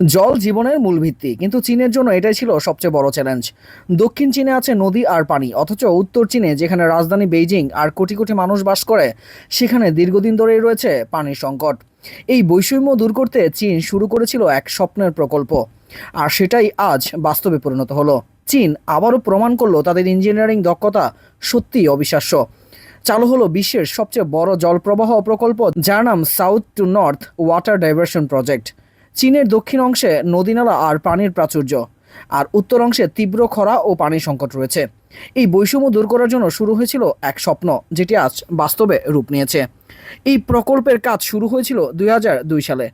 জল জীবনের মূল ভিত্তি কিন্তু চীনের জন্য এটাই ছিল সবচেয়ে বড় চ্যালেঞ্জ দক্ষিণ চীনে আছে নদী আর পানি, অথচ উত্তর চীনে যেখানে রাজধানী বেইজিং আর কোটি কোটি মানুষ বাস করে, সেখানে দীর্ঘদিন ধরেই রয়েছে পানির সংকট। এই বৈষম্য দূর করতে চীন শুরু করেছিল এক স্বপ্নের প্রকল্প, আর সেটাই আজ বাস্তবে পরিণত হলো। চীন আবারও প্রমাণ করল তাদের ইঞ্জিনিয়ারিং দক্ষতা সত্যিই অবিশ্বাস্য। চালু হলো বিশ্বের সবচেয়ে বড় জলপ্রবাহ প্রকল্প, যার নাম south to north water diversion project চীনের দক্ষিণ অংশে নদীনালা আর পানির প্রাচুর্য, আর উত্তর অংশে তীব্র খরা ও পানির সংকট রয়েছে। এই বৈষম্য দূর করার জন্য শুরু হয়েছিল এক স্বপ্ন, যেটি আজ বাস্তবে রূপ নিয়েছে। এই প্রকল্পের কাজ শুরু হয়েছিল দুই দুই সালে,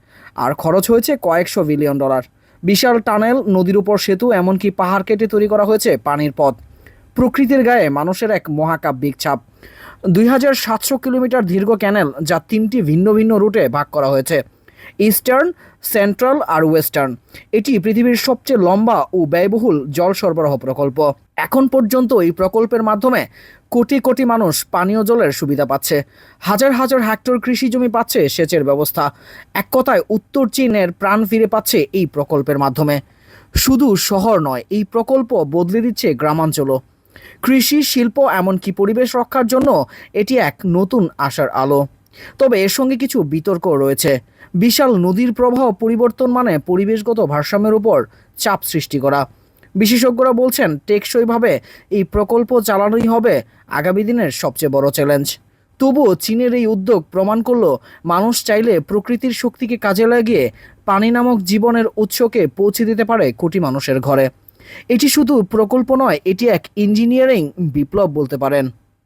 আর খরচ হয়েছে কয়েকশো বিলিয়ন ডলার। বিশাল টানেল, নদীর উপর সেতু, এমনকি পাহাড় কেটে তৈরি করা হয়েছে পানির পথ। প্রকৃতির গায়ে মানুষের এক মহাকাব্যিক ছাপ। দুই হাজার সাতশো কিলোমিটার দীর্ঘ ক্যানেল, যা তিনটি ভিন্ন ভিন্ন রুটে ভাগ করা হয়েছে। ইস্টার্ন, সেন্ট্রাল আর ওয়েস্টার্ন। এটি পৃথিবীর সবচেয়ে লম্বা ও ব্যয়বহুল জল সরবরাহ প্রকল্প। এখন পর্যন্ত এই প্রকল্পের মাধ্যমে কোটি কোটি মানুষ পানীয় জলের সুবিধা পাচ্ছে। হাজার হাজার হেক্টর কৃষি জমি পাচ্ছে সেচের ব্যবস্থা। এক কথায়, উত্তর চীনের প্রাণ ফিরে পাচ্ছে এই প্রকল্পের মাধ্যমে। শুধু শহর নয়, এই প্রকল্প বদলে দিচ্ছে গ্রামাঞ্চলও। কৃষি, শিল্প, এমনকি পরিবেশ রক্ষার জন্য এটি এক নতুন আশার আলো। তবে এর সঙ্গে কিছু বিতর্ক রয়েছে। বিশাল নদীর প্রবাহ পরিবর্তন মানে পরিবেশগত ভারসাম্যের উপর চাপ সৃষ্টি করা। বিশেষজ্ঞরা বলছেন, টেকসইভাবে এই প্রকল্প চালানোই হবে আগামী দিনের সবচেয়ে বড় চ্যালেঞ্জ। তবুও চীনের এই উদ্যোগ প্রমাণ করল, মানুষ চাইলে প্রকৃতির শক্তিকে কাজে লাগিয়ে পানি নামক জীবনের উৎসকে পৌঁছে দিতে পারে কোটি মানুষের ঘরে। এটি শুধু প্রকল্প নয়, এটি এক ইঞ্জিনিয়ারিং বিপ্লব বলতে পারেন।